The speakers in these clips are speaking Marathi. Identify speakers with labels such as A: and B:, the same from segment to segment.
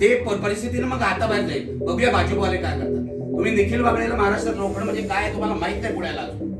A: ते परिस्थितीनं मग हाताबाहेर जाईल बघूया भाजपवाले काय करतात. तुम्ही निखिल वागळेला महाराष्ट्रात रोखणं म्हणजे काय तुम्हाला माहीत नाही पुण्याला अजून.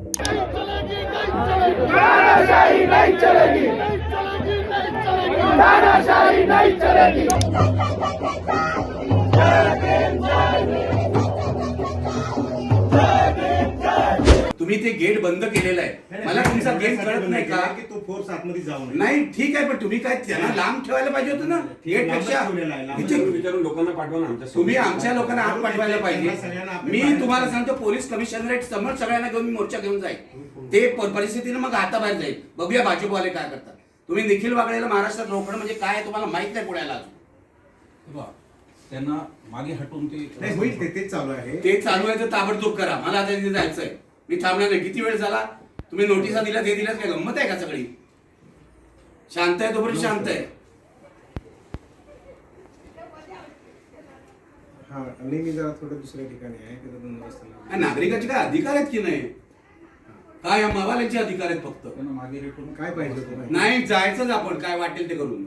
A: तुम्ही ते गेट बंद केलेलं आहे. मला तुमचा गेट कळत नाही का?
B: की तो फोर्स आतमध्ये जाऊ नये.
A: नाही ठीक आहे पण तुम्ही काय त्यांना लांब ठेवायला पाहिजे होतं ना? गेटपेक्षा
C: विचारून लोकांना पाठवा ना आमच्या
A: तुम्ही आमच्या लोकांना आत पाठवायला पाहिजे. मी
B: बाहेर-
A: तुम्हाला सांगतो पोलीस कमिशनरेट समोर सगळ्यांना घेऊन मी मोर्चा घेऊन जाईल. ते परिस्थितीनं मग हाताबाहेर जाईल. बघूया भाजपवाले काय करतात. तुम्ही निखिल वागळेला महाराष्ट्रात रोखणं म्हणजे काय तुम्हाला माहीत नाही पुण्याला अजून.
D: त्यांना मागे हटून ते
B: होईल ते तेच चालू आहे.
A: ते चालू आहे तर ताबडतोब करा. मला आता जायचंय. मी थांबणार नाही किती वेळ झाला? तुम्ही नोटिसा दिल्या ते दिल्यात काय? गंमत आहे का सगळी? शांत आहे तोपर्यंत शांत आहे.
B: हा आणि मी जरा थोडं दुसऱ्या ठिकाणी आहे तिथं.
A: हा, नागरिकाचे काय अधिकार आहेत की नाही? काय या मवाल्यांचे अधिकार आहेत फक्त?
D: त्यांना मागे हटून
B: काय पाहिजे तुम्हाला
A: नाही जायचंच आपण. काय वाटेल ते करून.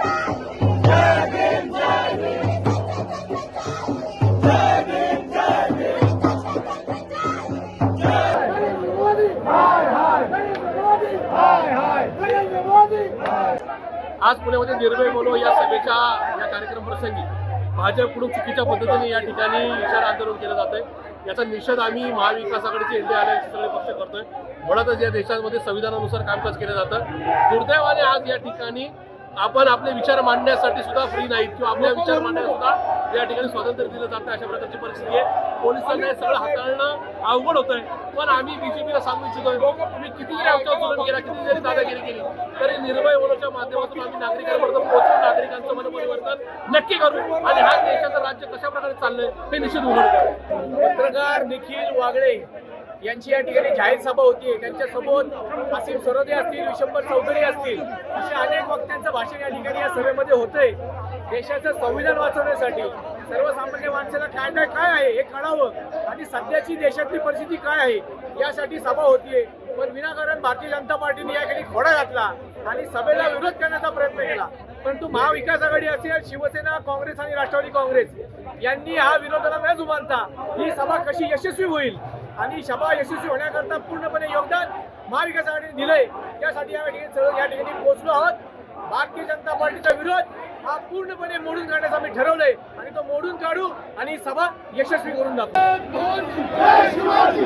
E: आज पुण्यामध्ये निर्भय बोलो या सभेच्या या कार्यक्रम प्रसंगी भाजपकडून चुकीच्या पद्धतीने या ठिकाणी इशारा आंदोलन केलं जात आहे याचा निषेध आम्ही महाविकास आघाडीचे डी आल्याचे सगळे पक्ष करतोय. म्हणतच या देशामध्ये संविधानानुसार कामकाज केलं जातं. दुर्दैवाने आज या ठिकाणी आपण आपले विचार मांडण्यासाठी सुद्धा फ्री नाहीत किंवा आपल्या विचार मांडण्यास सुद्धा या ठिकाणी स्वातंत्र्य दिलं जातं अशा प्रकारची परिस्थिती आहे. पोलिसांना हे सगळं हाताळणं अवघड होत आहे पण आम्ही बीजेपीला सांगू इच्छितोय तुम्ही किती जरी आमच्यावर जुलम केला किती जरी दादागिरी केली तरी निर्भय बोलूच्या माध्यमातून आम्ही नागरिकांपर्यंत पोहोचून नागरिकांचं मन परिवर्तन नक्की करू. आणि हा देशाचं राज्य कशा प्रकारे चाललंय हे निश्चित उघड करू.
F: पत्रकार निखिल वागळे यांची या ठिकाणी जाहीर सभा होती. त्यांच्यासोबत असीम सरोदे असतील विशंबर चौधरी असतील अशा अनेक वक्त्यांचं भाषण या ठिकाणी या सभेमध्ये होतंय. देशाचं संविधान वाचवण्यासाठी सर्वसामान्य माणसाला काय काय काय आहे हे कळावं आणि सध्याची देशातली परिस्थिती काय आहे यासाठी सभा होतीये. पण विनाकारण भारतीय जनता पार्टीने या ठिकाणी खोडा घातला आणि सभेला विरोध करण्याचा प्रयत्न केला. परंतु महाविकास आघाडी असेल शिवसेना काँग्रेस आणि राष्ट्रवादी काँग्रेस यांनी हा विरोधाला न जुमानता ही सभा कशी यशस्वी होईल आणि सभा यशस्वी होण्याकरता पूर्णपणे योगदान महाविकास आघाडीने दिलंय. त्यासाठी या ठिकाणी सर्व या ठिकाणी पोहोचलो आहोत. भारतीय जनता पार्टीचा विरोध हा पूर्णपणे मोडून काढण्याचं आम्ही ठरवलंय. आणि तो मोडून काढू आणि सभा यशस्वी करून दाखवू.
G: जय शिवाजी.